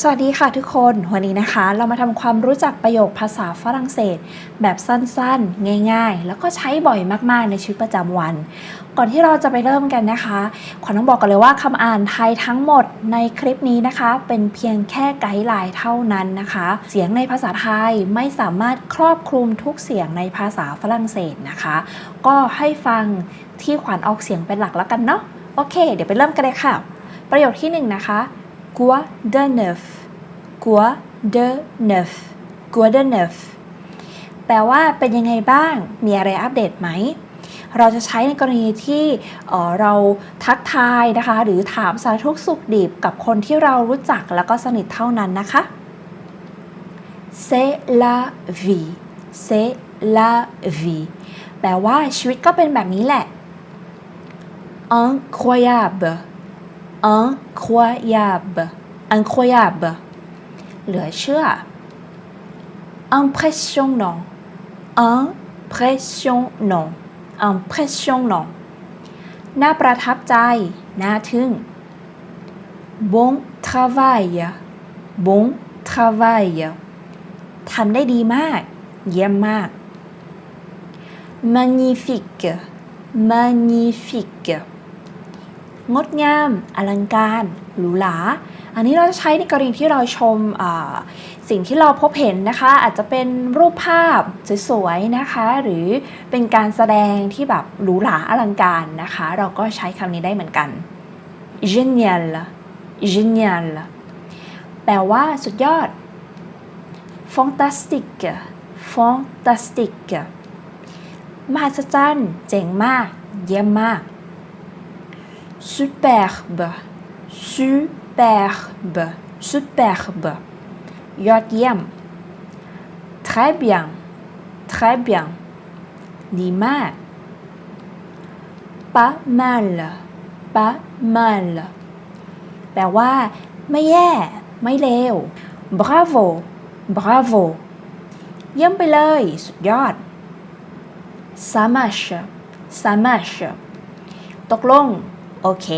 สวัสดีค่ะทุกคน วันนี้นะคะ เรามาทำความรู้จักประโยคภาษาฝรั่งเศส แบบสั้นๆ ง่ายๆ แล้วก็ใช้บ่อยมากๆในชีวิตประจำวัน ก่อนที่เราจะไปเริ่มกันนะคะขวัญต้องบอกกันเลยว่าคำอ่านไทยทั้งหมดในคลิปนี้นะคะ เป็นเพียงแค่ไกด์ไลน์เท่านั้นนะคะ เสียงในภาษาไทยไม่สามารถครอบคลุมทุกเสียงในภาษาฝรั่งเศสนะคะ ก็ให้ฟังที่ขวัญออกเสียงเป็นหลักแล้วกันเนาะโอเค เดี๋ยวไปเริ่มกันเลยค่ะ ประโยคที่หนึ่งนะคะ quoi de neuf quoi de neuf quoi de neuf แปลว่าเป็นยังไงบ้าง มีอะไรอัปเดตไหม เราจะใช้ในกรณีที่เออเราทักทายนะคะ หรือถามสารทุกสุขดิบกับคนที่เรารู้จักแล้วก็สนิทเท่านั้นนะคะ c'est la vie c'est la vie แปลว่าชีวิตก็เป็นแบบนี้แหละ incroyable incroyable incroyable เหลือเชื่อ impressionnant impressionnant impressionnant น่าประทับใจ น่าทึ่ง bon travail bon travail ทำได้ดีมาก เยี่ยมมาก magnifique magnifique งดงาม อลังการหรูหราอันนี้เราจะใช้ในกรณีที่เราชมสิ่งที่เราพบเห็นนะคะ อาจจะเป็นรูปภาพสวยๆนะคะ หรือเป็นการแสดงที่แบบหรูหราอลังการนะคะ เราก็ใช้คำนี้ได้เหมือนกัน génial génial แปลว่าสุดยอด fantastique fantastique มหัศจรรย์เจ๋งมาก เยี่ยมมาก superbe superbe superbe ยอดเยี่ยม très bien très bien ดีมาก pas mal pas mal แปลว่า ไม่แย่ ไม่เลว bravo bravo เยี่ยมไปเลย สุดยอด ça marche ça marche ตกลง โอเค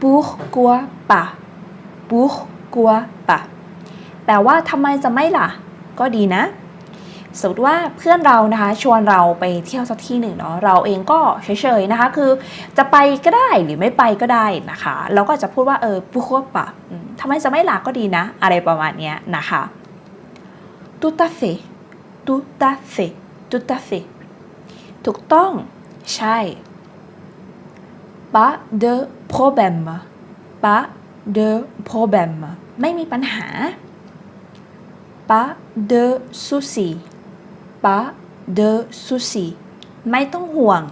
pourquoi pas pourquoi pas แปลว่าทำไมจะไม่ล่ะ ก็ดีนะ สมมติว่าเพื่อนเรานะคะ ชวนเราไปเที่ยวสักที่หนึ่งเนาะเราเองก็เฉยๆนะคะ คือจะไปก็ได้หรือไม่ไปก็ได้นะคะ เราก็จะพูดว่าเออ pourquoi pas ทำไมจะไม่ล่ะก็ดีนะ อะไรประมาณนี้นะคะ tout à fait tout à fait tout à fait ถูกต้อง ใช่ pas de problème pas de problème ไม่มีปัญหา pas de souci pas de souci ไม่ต้องห่วง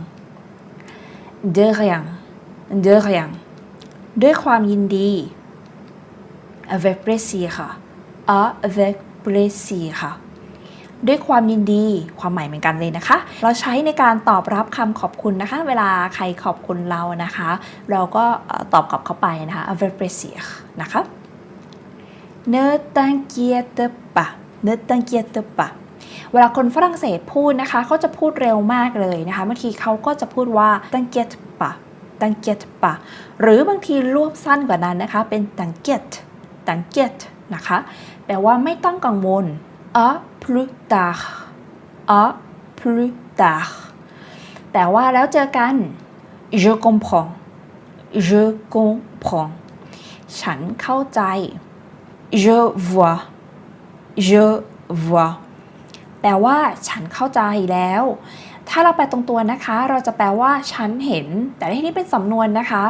de rien de rien ด้วยความยินดี avec plaisir ค่ะ avec plaisir ค่ะ ด้วยความยินดีความหมายเหมือนกันเลยนะคะ เราใช้ในการตอบรับคำขอบคุณนะคะ เวลาใครขอบคุณเรานะคะ เราก็ตอบกลับเข้าไปนะคะ avec plaisir นะคะ ne t'inquiète pas ne t'inquiète pas เวลาคนฝรั่งเศสพูดนะคะเขาจะพูดเร็วมากเลยนะคะบางทีเขาก็จะพูดว่า t'inquiète pas t'inquiète pas หรือบางทีรวบสั้นกว่านั้นนะคะ เป็น t'inquiète t'inquiète นะคะ แปลว่าไม่ต้องกังวล à plus tard à plus tard แปลว่าแล้วเจอกัน je comprends je comprends ฉันเข้าใจ je vois je vois แปลว่าฉันเข้าใจแล้ว ถ้าเราแปลตรงตัวนะคะ เราจะแปลว่าฉันเห็น แต่ในที่นี้เป็นสำนวนนะคะ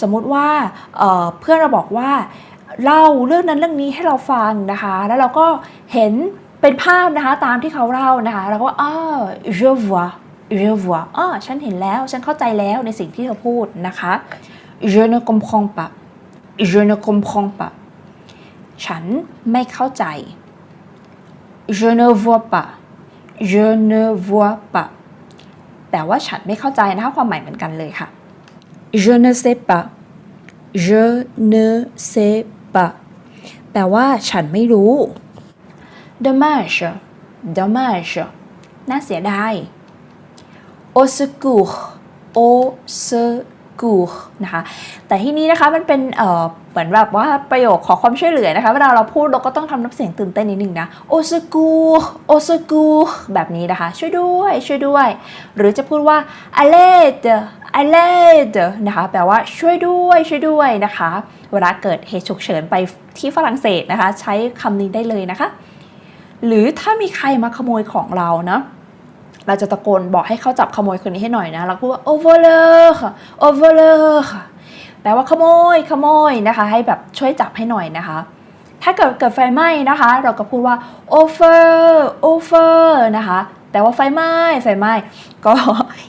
สมมุติว่าเเพื่อนเราบอกว่าเล่าเรื่องนั้นเรื่องนี้ให้เราฟังนะคะ แล้วเราก็เห็น เป็นภาพนะคะตามที่เขาเล่านะคะเราก็อ้า je vois je vois อ้อฉันเห็นแล้วฉันเข้าใจแล้วในสิ่งที่เขาพูดนะคะ je ne comprends pas je ne comprends pas ฉันไม่เข้าใจ je ne vois pas je ne vois pas แต่ว่าฉันไม่เข้าใจนะคะความหมายเหมือนกันเลยค่ะ je ne sais pas je ne sais pas แปลว่าฉันไม่รู้ dommage dommage น่าเสียดาย au secours au secours นะคะ แต่ที่นี้นะคะมันเป็นเอ่อเหมือนแบบว่าประโยคขอความช่วยเหลือนะคะ เวลาเราพูดเราก็ต้องทำน้ำเสียงตื่นเต้นนิดนึงนะ au secours au secours แบบนี้นะคะ ช่วยด้วย ช่วยด้วย หรือจะพูดว่า à l'aide à l'aide นะคะ แปลว่าช่วยด้วย ช่วยด้วยนะคะ เวลาเกิดเหตุฉุกเฉินไปที่ฝรั่งเศสนะคะ ใช้คำนี้ได้เลยนะคะ หรือถ้ามีใครมาขโมยของเรานะเราจะตะโกนบอกให้เขาจับขโมยคนนี้ให้หน่อยนะเราพูดว่า over ค่ะ over ค่ะแปลว่าขโมยขโมยนะคะ ให้แบบช่วยจับให้หน่อยนะคะ ถ้าเกิดเกิดไฟไหม้นะคะ เราก็พูดว่า over over นะคะแปลว่าไฟไหม้ไฟไหม้ก็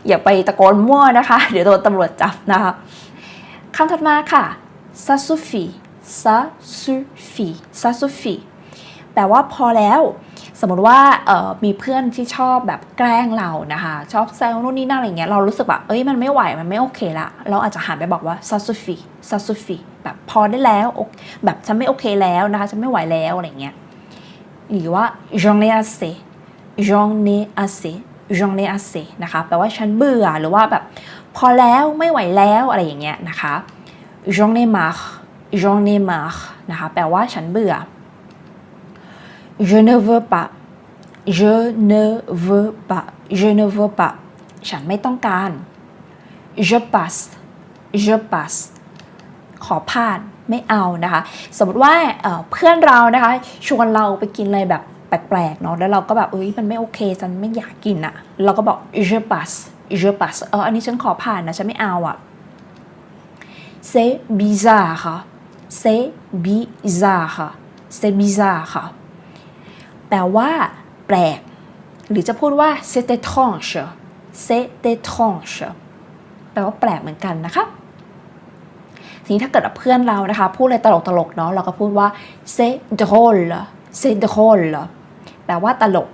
อย่าไปตะโกนมั่วนะคะ เดี๋ยวโดนตำรวจจับนะคะคำถัดมาค่ะ ça suffit ça suffit ça suffit แปลว่าพอแล้วสมมติว่ามีเพื่อนที่ชอบแบบแกล้งเรานะคะ ชอบแซวนู่นนี่นั่นอะไรเงี้ยเรารู้สึกแบบเอ้ยมันไม่ไหวมันไม่โอเคละเราอาจจะหันไปบอกว่า ça suffit ça suffit แบบพอได้แล้วแบบฉันไม่โอเคแล้วนะคะฉันไม่ไหวแล้วอะไรเงี้ยหรือว่า j'en ai assez j'en ai assez j'en ai assez นะคะแปลว่าฉันเบื่อหรือว่าแบบพอแล้วไม่ไหวแล้วอะไรอย่างเงี้ยนะคะ j'en ai marre j'en ai marre นะคะแปลว่าฉันเบื่อ je ne veux pas je ne veux pas je ne veux pas ฉันไม่ต้องการ je passe je passe ขอผ่านไม่เอานะคะ สมมติว่าเพื่อนเรานะคะ ชวนเราไปกินอะไรแบบแปลกๆเนาะแล้วเราก็แบบเอ้ยมันไม่โอเคฉันไม่อยากกินอะเราก็บอก je passe je passe เอออันนี้ฉันขอผ่านนะ ฉันไม่เอาอะ c'est bizarre c'est bizarre c'est bizarre แปลว่า แปลก หรือจะพูดว่า c'est étrange c'est étrange แปลว่าแปลกเหมือนกันนะคะทีนี้ถ้าเกิดเพื่อนเรานะคะ พูดอะไรตลกๆเนาะเราก็พูดว่า c'est drôle c'est drôle แปลว่าตลก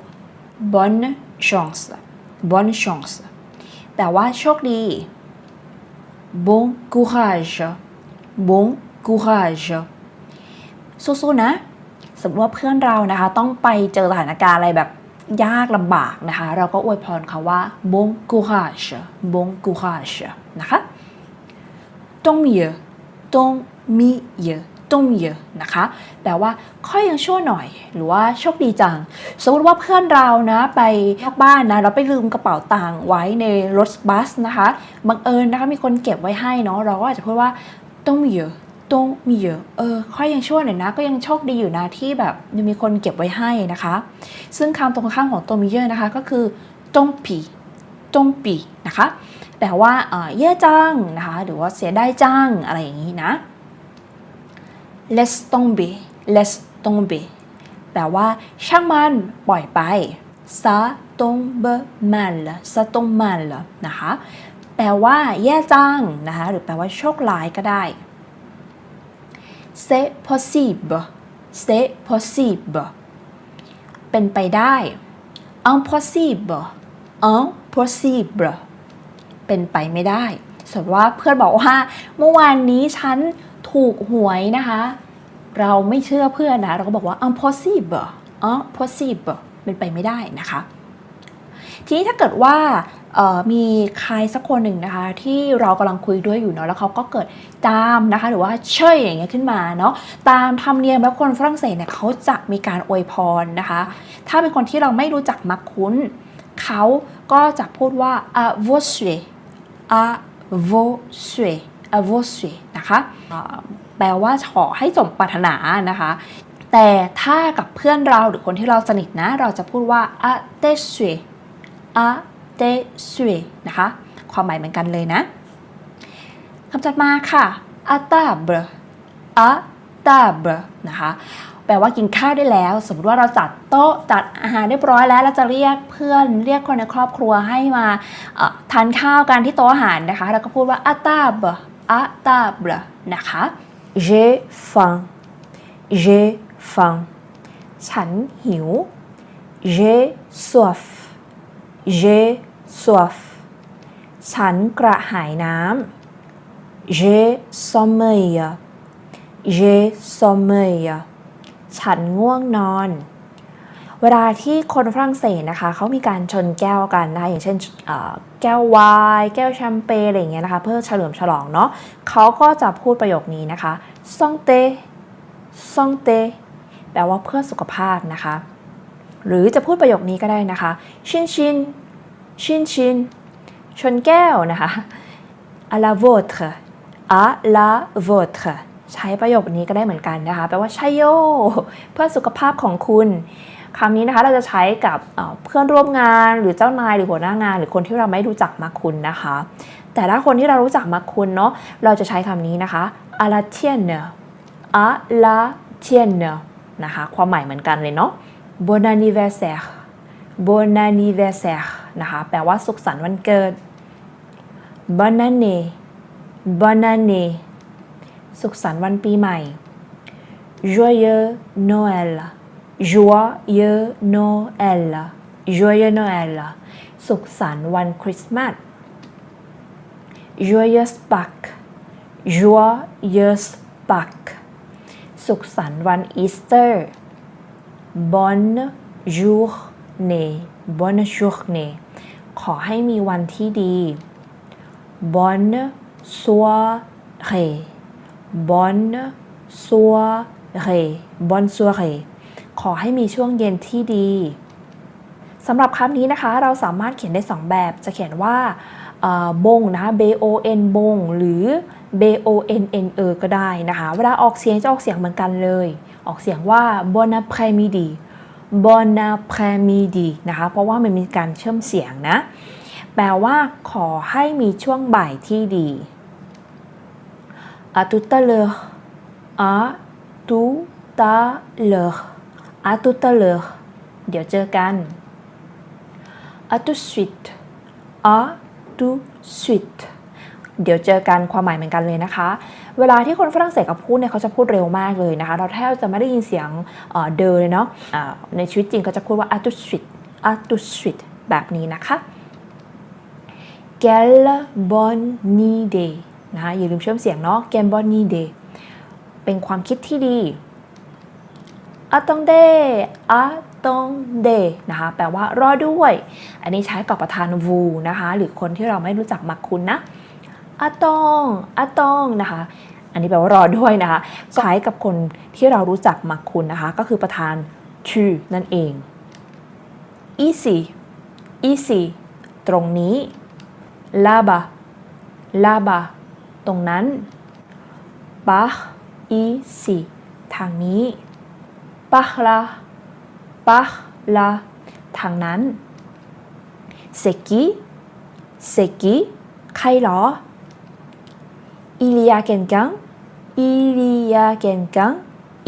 bonne chance bonne chance แปลว่าโชคดี bon courage bon courage สู้ๆนะ สมมติว่าเพื่อนเรานะคะ ต้องไปเจอสถานการณ์อะไรแบบยากลำบากนะคะ เราก็อวยพรเขาว่า bon courage bon courage นะคะ ต้องมีเยอะต้องมีเยอะต้องมีเยอะนะคะแปลว่าค่อยยังชั่วหน่อย หรือว่าโชคดีจัง สมมติว่าเพื่อนเรานะไปนอกบ้านนะเราไปลืมกระเป๋าตังค์ไว้ในรถบัสนะคะบังเอิญนะคะมีคนเก็บไว้ให้เนาะเราก็อาจจะพูดว่าต้องมีเยอะ ต้องมีเยอะเออค่อยยังชั่วหน่อยนะ ก็ยังโชคดีอยู่นะที่แบบยังมีคนเก็บไว้ให้นะคะ ซึ่งคำตรงข้ามของตัวมีเยอะนะคะก็คือตงปีตงปีนะคะแปลว่าเอ่อแย่จังนะคะ หรือว่าเสียได้จังอะไรอย่างนี้นะ laisse tomber laisse tomber แปลว่า ช่างมันปล่อยไป ça tombe mal ça tombe mal นะคะ แปลว่า แย่จังนะคะ หรือแปลว่าโชคร้ายก็ได้ c'est possible c'est possible เป็นไปได้ impossible impossible เป็นไปไม่ได้สมมติว่าเพื่อนบอกว่าเมื่อวานนี้ฉันถูกหวยนะคะ เราไม่เชื่อเพื่อนนะเราก็บอกว่า impossible impossible เป็นไปไม่ได้นะคะ ทีนี้ถ้าเกิดว่า มีใครสักคนหนึ่งนะคะ ที่เรากำลังคุยด้วยอยู่เนาะแล้วเขาก็เกิดตามนะคะ หรือว่าเชยอย่างเงี้ยขึ้นมาเนาะตามธรรมเนียมแล้วคนฝรั่งเศสเนี่ยเขาจะมีการอวยพรนะคะ ถ้าเป็นคนที่เราไม่รู้จักมักคุ้นเขาก็จะพูดว่า a v o s u e a v o s u e a v o s u e นะคะอ่าแปลว่าขอให้สมปรารถนานะคะ แต่ถ้ากับเพื่อนเราหรือคนที่เราสนิทนะ เราจะพูดว่า a t e s u e a t e s u e นะคะ ความหมายเหมือนกันเลยนะคำจัดมาค่ะ a table a table นะคะ แปลว่ากินข้าวได้แล้ว สมมติว่าเราจัดโต๊ะจัดอาหารเรียบร้อยแล้วเราจะเรียกเพื่อนเรียกคนในครอบครัวให้มาทานข้าวกันที่โต๊ะอาหารนะคะ เราก็พูดว่า a table a table นะคะ j'ai faim j'ai faim ฉันหิว j'ai soif j'ai soif ฉันกระหายน้ำ j'ai sommeil j'ai sommeil ฉันง่วงนอน เวลาที่คนฝรั่งเศสนะคะเขามีการชนแก้วกันนะคะอย่างเช่นแก้วไวน์แก้วแชมเปญอะไรอย่างเงี้ยนะคะ เพื่อเฉลิมฉลองเนาะเขาก็จะพูดประโยคนี้นะคะ santé santé แปลว่าเพื่อสุขภาพนะคะ หรือจะพูดประโยคนี้ก็ได้นะคะ ชินชิน ชินชินชนแก้วนะคะ à la vôtre à la vôtre ใช้ประโยคนี้ก็ได้เหมือนกันนะคะ แปลว่าใช่โย เพื่อสุขภาพของคุณคำนี้นะคะเราจะใช้กับเอ่อเพื่อนร่วมงานหรือเจ้านายหรือหัวหน้างาน หรือคนที่เราไม่รู้จักมาคุณนะคะ แต่ถ้าคนที่เรารู้จักมาคุณเนาะเราจะใช้คำนี้นะคะ à la tienne à la tienne นะคะ ความหมายเหมือนกันเลยเนาะ bon anniversaire bon anniversaire นะคะแปลว่าสุขสันต์วันเกิด bonne année bonne année สุขสันต์วันปีใหม่ joyeux Noël joyeux Noël joyeux Noël สุขสันต์วันคริสต์มาส joyeux Pâques joyeux Pâques สุขสันต์วันอีสเตอร์ bonne journée bonne journée ขอให้มีวันที่ดี bonne soirée bonne soirée bonne soirée ขอให้มีช่วงเย็นที่ดีสำหรับคำนี้นะคะ เราสามารถเขียนได้ 2 แบบจะเขียนว่าบงนะคะ b o n บงหรือ b o n n e ก็ได้นะคะ เวลาออกเสียงจะออกเสียงเหมือนกันเลย ออกเสียงว่า bon après-midi bon après-midi นะคะ เพราะว่ามันมีการเชื่อมเสียงนะ แปลว่าขอให้มีช่วงบ่ายที่ดี à tout à l'heure à tout à l'heure à tout à l'heure เดี๋ยวเจอกัน à tout de suite à tout de suite เดี๋ยวเจอกันความหมายเหมือนกันเลยนะคะ เวลาที่คนฝรั่งเศสเขาพูดเนี่ยเขาจะพูดเร็วมากเลยนะคะ เราแทบจะไม่ได้ยินเสียงเอ่อเดินเลยเนาะอ่าในชีวิตจริงเขาจะพูดว่า à tout de suite à tout de suite แบบนี้นะคะ quelle bonne idée นะคะอย่าลืมเชื่อมเสียงเนาะ quelle bonne idée เป็นความคิดที่ดี attendez attendez นะคะ แปลว่ารอด้วย อันนี้ใช้กับประธาน vous นะคะ หรือคนที่เราไม่รู้จักมักคุณนะ attend attend นะคะ อันนี้แปลว่ารอด้วยนะคะใช้กับคนที่เรารู้จักมักคุณนะคะ ก็คือประธาน tu นั่นเอง easy easy ตรงนี้ là-bas là-bas ตรงนั้น par ici ทางนี้ par là par là ทางนั้น c'est qui c'est qui ใครหรอ il y a quelqu'un il y a quelqu'un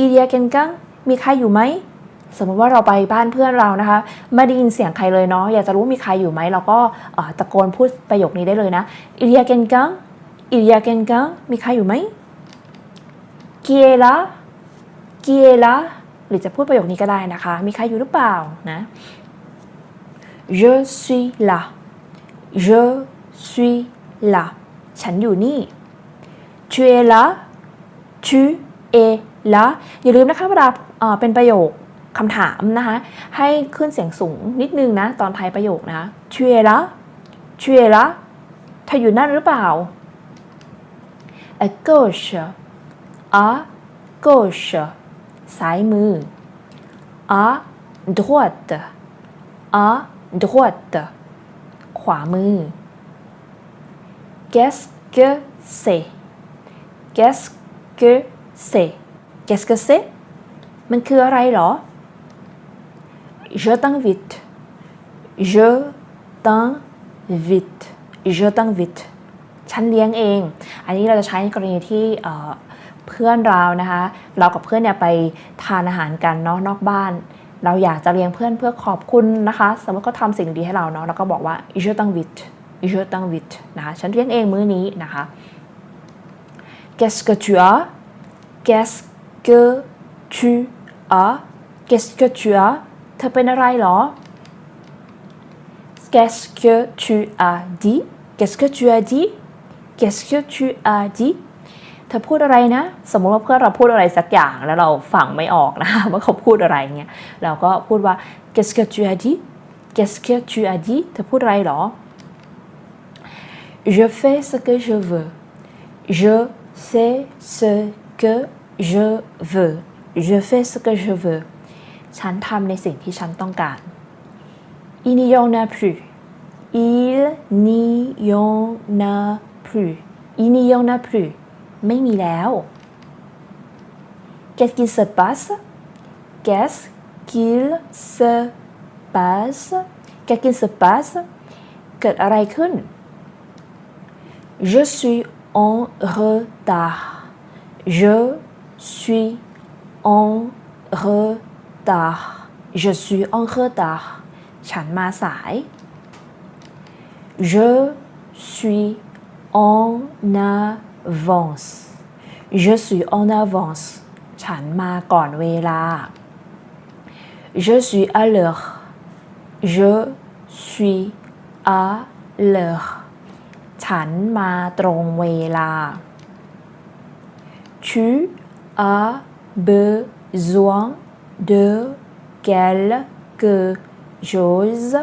il y a quelqu'un มีใครอยู่ไหม สมมติว่าเราไปบ้านเพื่อนเรานะคะ ไม่ได้ยินเสียงใครเลยเนาะ อยากจะรู้มีใครอยู่ไหม เราก็ตะโกนพูดประโยคนี้ได้เลยนะ il y a quelqu'un il y a quelqu'un มีใครอยู่ไหม qui est là qui est là หรือจะพูดประโยคนี้ก็ได้นะคะ มีใครอยู่หรือเปล่านะ je suis là je suis là ฉันอยู่นี่ tu es là tu es là อย่าลืมนะคะเวลาเป็นประโยคคำถามนะคะ ให้ขึ้นเสียงสูงนิดนึงนะ ตอนท้ายประโยคนะ tu es là tu es là เธออยู่นั่นหรือเปล่า à gauche à gauche ซ้ายมือ à droite à droite ขวามือ qu'est-ce que c'est qu'est-ce que c'est qu'est-ce que c'est มันคืออะไรหรอ je t'invite je t'invite je t'invite ฉันเลี้ยงเอง อันนี้เราจะใช้ในกรณีที่เอ่อเพื่อนเรานะคะ เรากับเพื่อนเนี่ยไปทานอาหารกันเนาะนอกบ้าน เราอยากจะเลี้ยงเพื่อนเพื่อขอบคุณนะคะ สมมติเขาทำสิ่งดีให้เราเนาะเราก็บอกว่า je t'invite je t'invite นะคะ ฉันเลี้ยงเองมื้อนี้นะคะ qu'est-ce que tu as qu'est-ce que tu as qu'est-ce que tu as เธอเป็นอะไรหรอ qu'est-ce que tu as dit qu'est-ce que tu as dit qu'est-ce que tu as dit เธอพูดอะไรนะ สมมติว่าเพื่อนเราพูดอะไรสักอย่างแล้วเราฟังไม่ออกนะว่าเขาพูดอะไรเงี้ยเราก็พูดว่า qu'est-ce que tu as dit qu'est-ce que tu as dit เธอพูดอะไรหรอ je fais ce que je veux je sais ce que je veux je fais ce que je veux ฉันทำในสิ่งที่ฉันต้องการ il n'y en a plus il n'y en a plus il n'y en a plus ไม่มีแล้ว qu'est-ce qui se passe qu'est-ce qu'il se passe qu'est-ce qui se passe เกิดอะไรขึ้น je suis en retard je suis en retard je suis en retard ฉันมาสาย je suis en avance je suis en avance ฉันมาก่อนเวลา je suis à l'heure je suis à l'heure ฉันมาตรงเวลา tu as besoin de quelque chose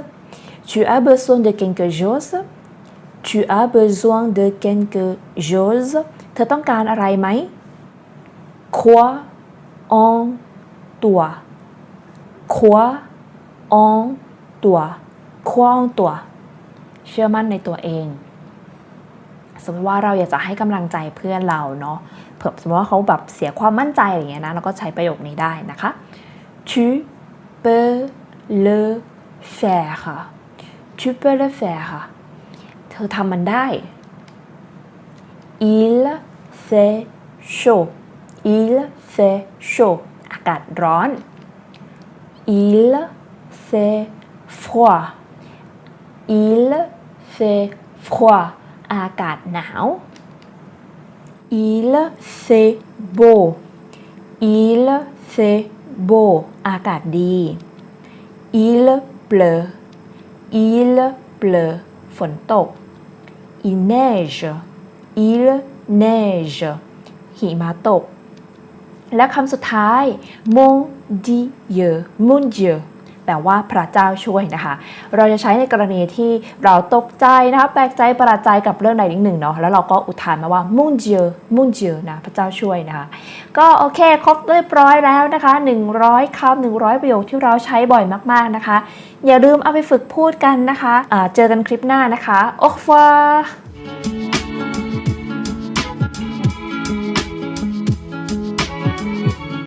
tu as besoin de quelque chose tu as besoin de quelque chose เธอต้องการอะไรไหม crois en toi crois en toi crois en toi เชื่อมั่นในตัวเอง สมมติว่าเราอยากจะให้กำลังใจเพื่อนเราเนาะเผื่อสมมติว่าเขาแบบเสียความมั่นใจอะไรอย่างเงี้ยนะเราก็ใช้ประโยคนี้ได้นะคะ tu peux le faire tu peux le faire เธอทำมันได้ il fait chaud il fait chaud อากาศร้อน il fait froid il fait froid อากาศหนาว il fait beau il fait beau อากาศดี il pleut il pleut ฝนตก il neige il neige หิมะตก และคำสุดท้าย mon dieu mon dieu แปลว่าพระเจ้าช่วยนะคะ เราจะใช้ในกรณีที่เราตกใจนะคะแปลกใจประหลาดใจกับเรื่องใดนิดหนึ่งเนาะแล้วเราก็อุทานมาว่า mon dieu mon dieu นะพระเจ้าช่วยนะคะ ก็โอเคครบเรียบร้อยแล้วนะคะ 100คำ100 ประโยคที่เราใช้บ่อยมากๆนะคะ อย่าลืมเอาไปฝึกพูดกันนะคะะเจอกันคลิปหน้านะคะ au revoir